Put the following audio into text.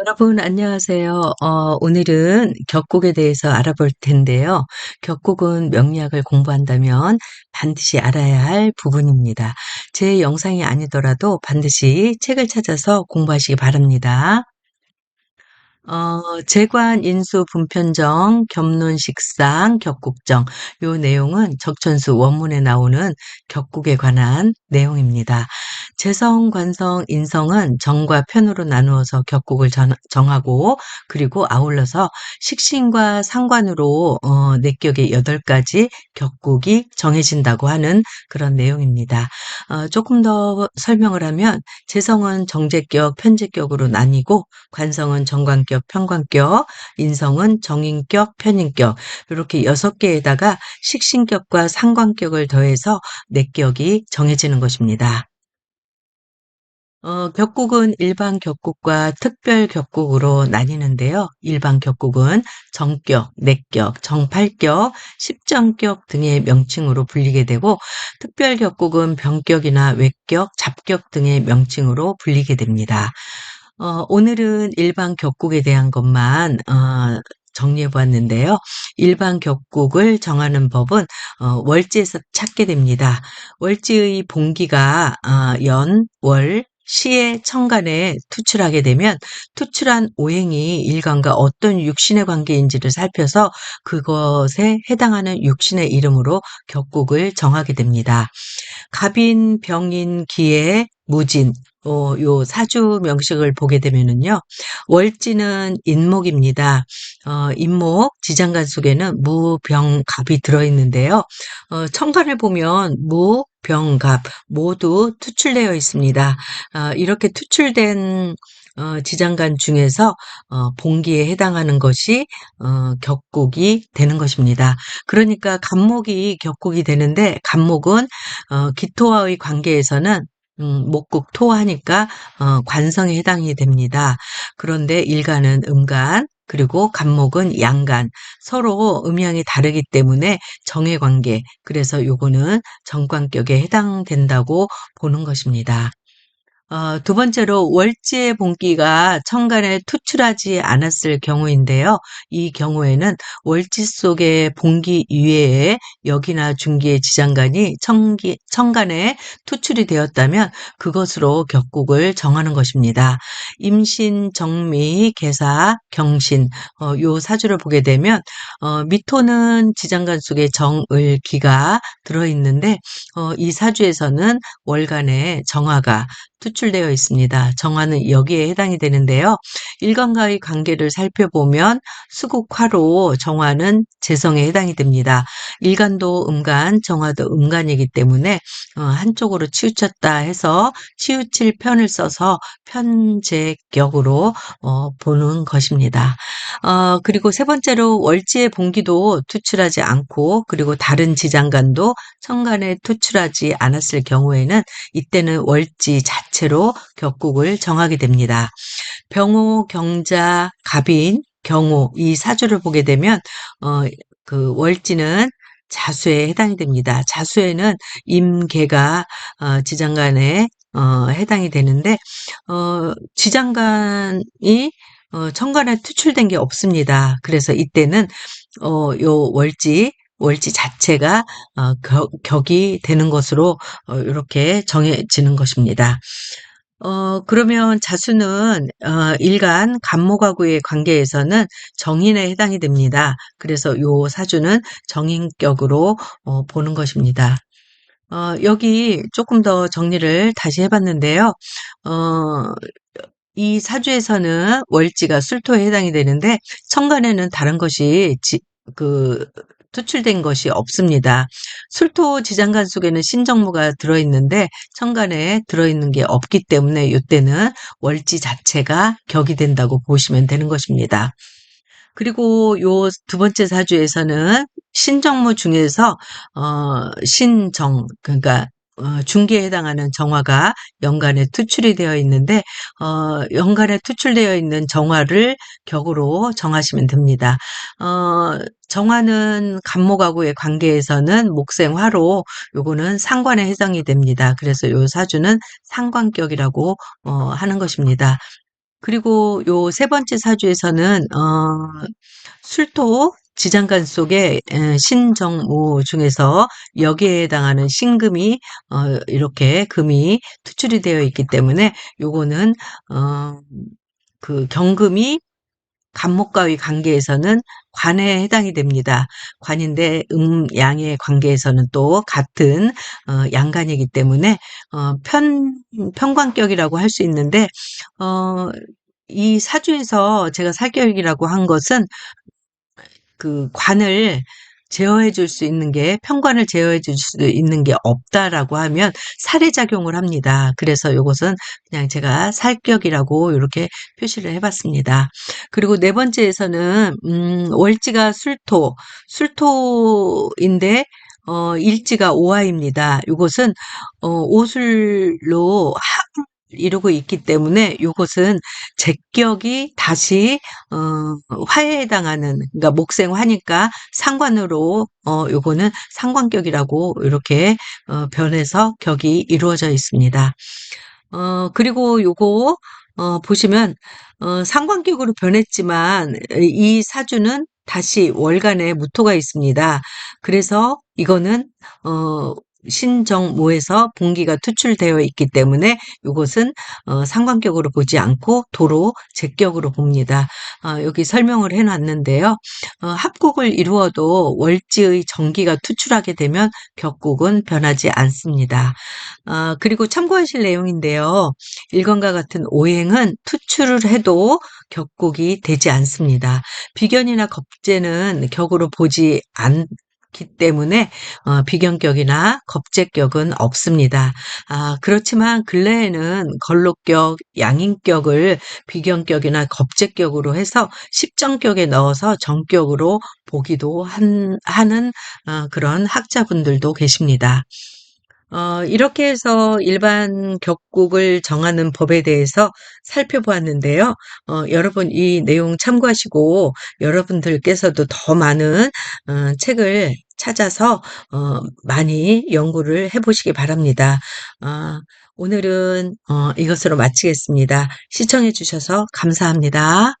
여러분 안녕하세요. 어 오늘은 격국에 대해서 알아볼 텐데요. 격국은 명리학을 공부한다면 반드시 알아야 할 부분입니다. 제 영상이 아니더라도 반드시 책을 찾아서 공부하시기 바랍니다. 어 재관, 인수, 분편정, 겹론 식상, 격국정 요 내용은 적천수 원문에 나오는 격국에 관한 내용입니다. 재성, 관성, 인성은 정과 편으로 나누어서 격국을 전 정하고 그리고 아울러서 식신과 상관으로 어 내격의 8 가지 격국이 정해진다고 하는 그런 내용입니다. 어 조금 더 설명을 하면 재성은 정제격, 편제격으로 나뉘고 관성은 정관 격, 편관격, 인성은 정인격, 편인격 이렇게 여섯 개에다가 식신격과 상관격을 더해서 내격이 정해지는 것입니다. 어 격국은 일반 격국과 특별 격국으로 나뉘는데요. 일반 격국은 정격, 내격, 정팔격, 십정격 등의 명칭으로 불리게 되고 특별 격국은 병격이나 외격, 잡격 등의 명칭으로 불리게 됩니다. 어 오늘은 일반 격국에 대한 것만 어 정리해 보았는데요. 일반 격국을 정하는 법은 어 월지에서 찾게 됩니다. 월지의 봉기가 아 연, 월, 시의 천간에 투출하게 되면 투출한 오행이 일간과 어떤 육신의 관계인지를 살펴서 그것에 해당하는 육신의 이름으로 격국을 정하게 됩니다. 갑인, 병인, 기해, 무진 어 요 사주 명식을 보게 되면은요. 월지는 인목입니다. 어 인목 지장간 속에는 무, 병, 갑이 들어 있는데요. 어 천간을 보면 무, 병, 갑 모두 투출되어 있습니다. 아 이렇게 투출된 어 지장간 중에서 어 본기에 해당하는 것이 어 격국이 되는 것입니다. 그러니까 갑목이 격국이 되는데 갑목은 어 기토와의 관계에서는 음 목국 토하니까 어 관성에 해당이 됩니다. 그런데 일간은 음간 그리고 간목은 양간 서로 음양이 다르기 때문에 정의 관계 그래서 요거는 정관격에 해당된다고 보는 것입니다. 어 두 번째로 월지의 본기가 천간에 투출하지 않았을 경우인데요. 이 경우에는 월지 속의 본기 이외에 역이나 중기의 지장간이 천기 천간에 투출이 되었다면 그것으로 격국을 정하는 것입니다. 임신, 정미, 계사, 경신 어 요 사주를 보게 되면 어 미토는 지장간 속에 정, 을, 기가 들어 있는데 어 이 사주에서는 월간에 정화가 투출되어 있습니다. 정화는 여기에 해당이 되는데요. 일간과의 관계를 살펴보면 수국화로 정화는 재성에 해당이 됩니다. 일간도 음간, 정화도 음간이기 때문에 어 한쪽으로 치우쳤다 해서 치우칠 편을 써서 편제격으로 어 보는 것입니다. 어 그리고 세 번째로 월지의 본기도 투출하지 않고 그리고 다른 지장간도 천간에 투출하지 않았을 경우에는 이때는 월지 자체 로 격국을 정하게 됩니다. 병호, 경자, 갑인, 경호 이 사주를 보게 되면 어 그 월지는 자수에 해당이 됩니다. 자수에는 임계가 어 지장간에 어 해당이 되는데 어 지장간이 어 천간에 투출된 게 없습니다. 그래서 이때는 어 요 월지 월지 자체가 어격 격이 되는 것으로 어 요렇게 정해지는 것입니다. 어 그러면 자수는 어 일간 간목하고의 관계에서는 정인에 해당이 됩니다. 그래서 요 사주는 정인격으로 어 보는 것입니다. 어 여기 조금 더 정리를 다시 해 봤는데요. 어 이 사주에서는 월지가 술토에 해당이 되는데 천간에는 다른 것이 지 그 투출된 것이 없습니다. 술토 지장간 속에는 신정무가 들어 있는데 천간에 들어 있는 게 없기 때문에 요때는 월지 자체가 격이 된다고 보시면 되는 것입니다. 그리고 요 두 번째 사주에서는 신정무 중에서 어 신정 그러니까 어 중기에 해당하는 정화가 연간에 투출이 되어 있는데 어 연간에 투출되어 있는 정화를 격으로 정하시면 됩니다. 어 정화는 간목하고의 관계에서는 목생화로 요거는 상관에 해당이 됩니다. 그래서 요 사주는 상관격이라고 어 하는 것입니다. 그리고 요 세 번째 사주에서는 어 술토 지장간 속에 에, 신정모 중에서 여기에 해당하는 신금이 어 이렇게 금이 투출이 되어 있기 때문에 요거는 어 그 경금이 간목과의 관계에서는 관에 해당이 됩니다. 관인데 음, 양의 관계에서는 또 같은 어, 양간이기 때문에 어, 편 편관격이라고 할 수 있는데 어, 이 사주에서 제가 살격이라고 한 것은 그 관을 제어해 줄 수 있는 게 편관을 제어해 줄 수 있는 게 없다라고 하면 살해작용을 합니다. 그래서 요것은 그냥 제가 살격이라고 이렇게 표시를 해봤습니다. 그리고 네 번째에서는 음, 월지가 술토, 술토인데 어, 일지가 오화입니다. 이것은 어, 오술로 이루고 있기 때문에 요것은 제격이 다시 어 화에 해당하는 그러니까 목생화니까 상관으로 어 요거는 상관격이라고 이렇게 어 변해서 격이 이루어져 있습니다. 어 그리고 요거 어 보시면 어 상관격으로 변했지만 이 사주는 다시 월간에 무토가 있습니다. 그래서 이거는 어 신정모에서 분기가 투출되어 있기 때문에 이것은 어, 상관격으로 보지 않고 도로 제격으로 봅니다. 어, 여기 설명을 해놨는데요. 어, 합국을 이루어도 월지의 정기가 투출하게 되면 격국은 변하지 않습니다. 어, 그리고 참고하실 내용인데요. 일건과 같은 오행은 투출을 해도 격국이 되지 않습니다. 비견이나 겁재는 격으로 보지 않, 기 때문에 어, 비견격이나 겁재격은 없습니다. 아, 그렇지만 근래에는 걸록격, 양인격을 비견격이나 겁재격으로 해서 십정격에 넣어서 정격으로 보기도 한, 하는 어, 그런 학자분들도 계십니다. 어, 이렇게 해서 일반 격국을 정하는 법에 대해서 살펴보았는데요. 어, 여러분 이 내용 참고하시고 여러분들께서도 더 많은 어, 책을 찾아서 어, 많이 연구를 해보시기 바랍니다. 어, 오늘은 어, 이것으로 마치겠습니다. 시청해 주셔서 감사합니다.